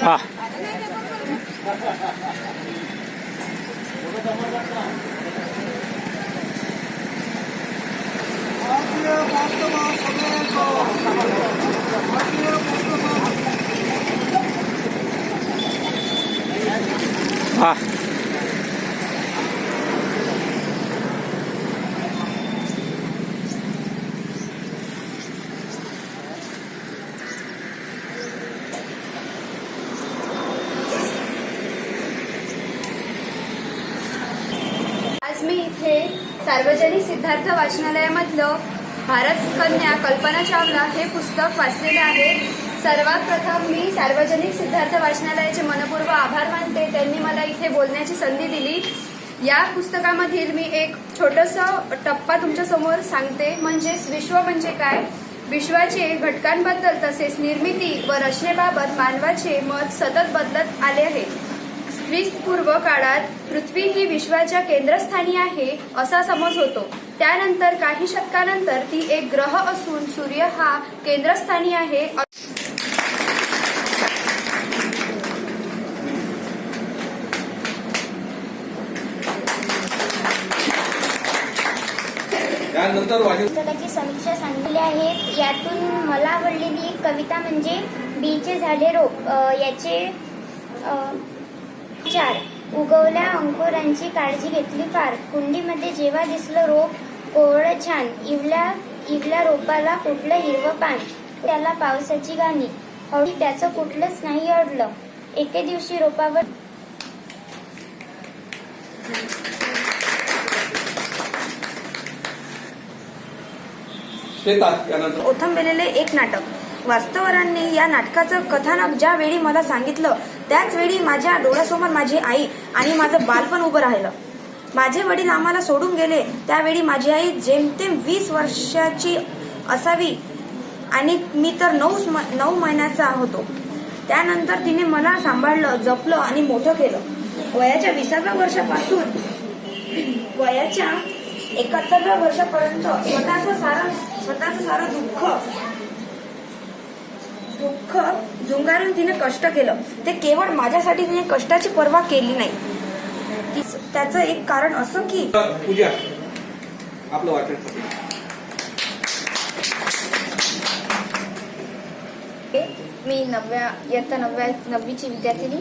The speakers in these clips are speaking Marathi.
वा वा आज मी इथे सार्वजनिक सिद्धार्थ वाचनालयामधलं भारत कन्या कल्पना चावला हे पुस्तक वाचलेलं आहे. सर्वात प्रथम मी सार्वजनिक सिद्धार्थ वाचनालयाचे मनपूर्व आभार मानते. त्यांनी मला इथे बोलण्याची संधी दिली. या पुस्तकामधील मी एक छोटंसं टप्पा तुमच्यासमोर सांगते. म्हणजेच विश्व म्हणजे काय? विश्वाचे घटकांबद्दल तसेच निर्मिती व रचनेबाबत मानवाचे मत सतत बदलत आले आहे. ख्रिस्तपूर्व काळात पृथ्वी ही विश्वाच्या केंद्रस्थानी आहे असा समज होतो. त्यानंतर काही शतकानंतर ती एक ग्रह असून सूर्य हा केंद्रस्थानी आहे. पुस्तकाची समीक्षा सांगितली आहे. यातून मला आवडलेली कविता म्हणजे बीचे झाले रोप. याचे चार उगवल्या अंकुरांची काळजी घेतली फार. कुंडीमध्ये जेव्हा दिसलं रोप कोवळं छान. इवल्या इवल्या रोपाला कुठलं हिरवं पान. त्याला पावसाची गाणी. हळू त्याचं कुठलंच नाही अडलं. एके दिवशी रोपावर ओथंबलेले एक नाटक. वास्तवरांनी या नाटकाचं कथानक ज्या वेळी मला सांगितलं त्याचवेळी माझ्या डोळ्यासमोर माझी आई आणि माझं बालपण उभं राहिलं. माझे वडील आम्हाला सोडून गेले. त्यावेळी माझी आई जेमतेम वीस वर्षाची असावी आणि मी तर नऊ नऊ महिन्याचा होतो. त्यानंतर तिने मला सांभाळलं जपलं आणि मोठं केलं. वयाच्या विसाव्या वर्षापासून वयाच्या एकाहत्तरव्या वर्षापर्यंत स्वतःचं सारं स्वतःचं सारं दुःख दुःख झुंगारून तिने कष्ट केलं. ते केवळ माझ्यासाठी तिने कष्टाची पर्वा केली नाही. त्याचं एक कारण असं की पूजा आपलं मी नवव्या इयत्ता नवव्या नववीची विद्यार्थिनी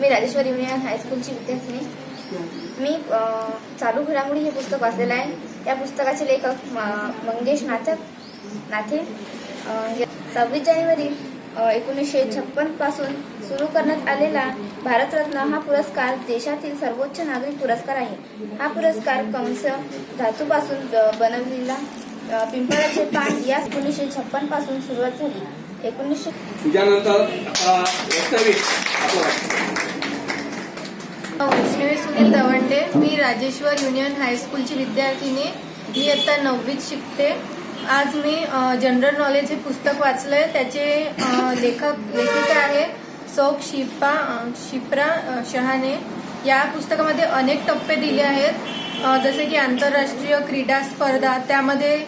मी राजेश्वर युनियन हायस्कूलची विद्यार्थिनी. मी चालू घडामोडी हे पुस्तक वाचलेलं आहे. या पुस्तकाचे लेखक मंगेश नाथक नाथे. सव्वीस जानेवारी एकोणीसशे छप्पनपासून सुरू करण्यात आलेला भारतरत्न हा पुरस्कार देशातील सर्वोच्च नागरिक पुरस्कार आहे. हा पुरस्कार कंस धातूपासून बनवलेला पिंपळाचे पान या एकोणीसशे छप्पनपासून सुरुवात झाली. एकोणीसशे वैष्णवी सुनील दवंडे मी राजेश्वर युनियन हायस्कूलची विद्यार्थिनी. मी आता नववीत शिकते. आज मी जनरल नॉलेज हे पुस्तक वाचलंय. त्याचे लेखक लेखिका आहे सौक शिपा शिप्रा शहाने या पुस्तकामध्ये अनेक टप्पे दिले आहेत. जसे की आंतरराष्ट्रीय क्रीडा स्पर्धा त्यामध्ये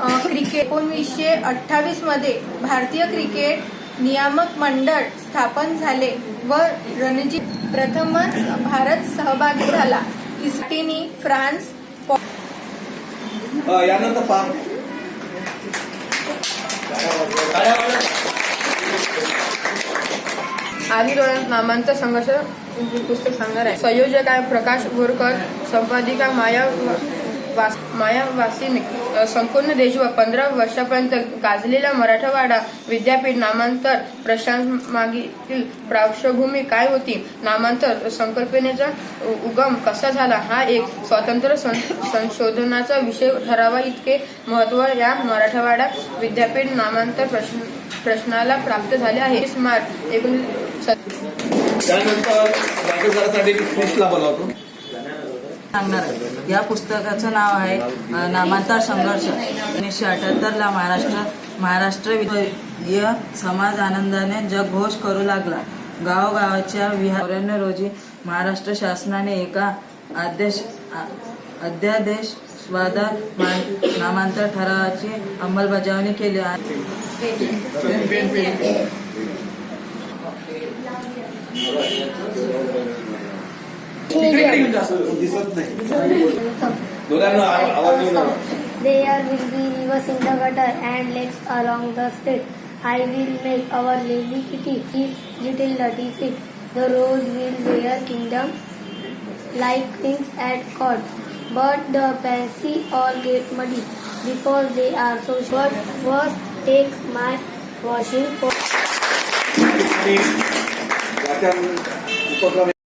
क्रिकेट एकोणवीसशे अठ्ठावीसमध्ये भारतीय क्रिकेट नियामक मंडळ स्थापन झाले व रणजी प्रथमच भारत सहभागी झाला. इस्पेनी फ्रान्स पॉ- यानंतर आधी आदी डोळ्यात नामांचा संघर्ष पुस्तक सांगणार. आहे संयोजक आहे प्रकाश बोरकर संपादिका माया वास मायावासिनी संपूर्ण देशभर पंधरा वर्षापर्यंत गाजलेला मराठवाडा विद्यापीठ नामांतर प्रशांत मागील पार्श्वभूमी काय होती? नामांतर संकल्पनेचा उगम कसा झाला? हा एक स्वतंत्र सं- संशोधनाचा विषय ठरावा. इतके महत्त्व या मराठवाडा विद्यापीठ नामांतर प्रश्न प्रश्नाला प्राप्त झाले आहे. स्मार्ट मार्च एकोणीस त्यानंतर बोलावतो. सांगणार आहे. या पुस्तकाचं नाव आहे नामांतर संघर्ष. एकोणीसशे अठ्याहत्तरला महाराष्ट्र महाराष्ट्र समाज आनंदाने जगघोष करू लागला. गावगावाच्या विहार रोजी महाराष्ट्र शासनाने एका आदेश अध्यादेश स्वादात नामांतर ठरावाची अंमलबजावणी केली आहे. There will be rivers in the water and lakes along the street. I will make our Lady kitty his little dirty feet. The rose will wear kingdom like wings at court. But the pansy all get muddy because they are so short. First, take my washing pot.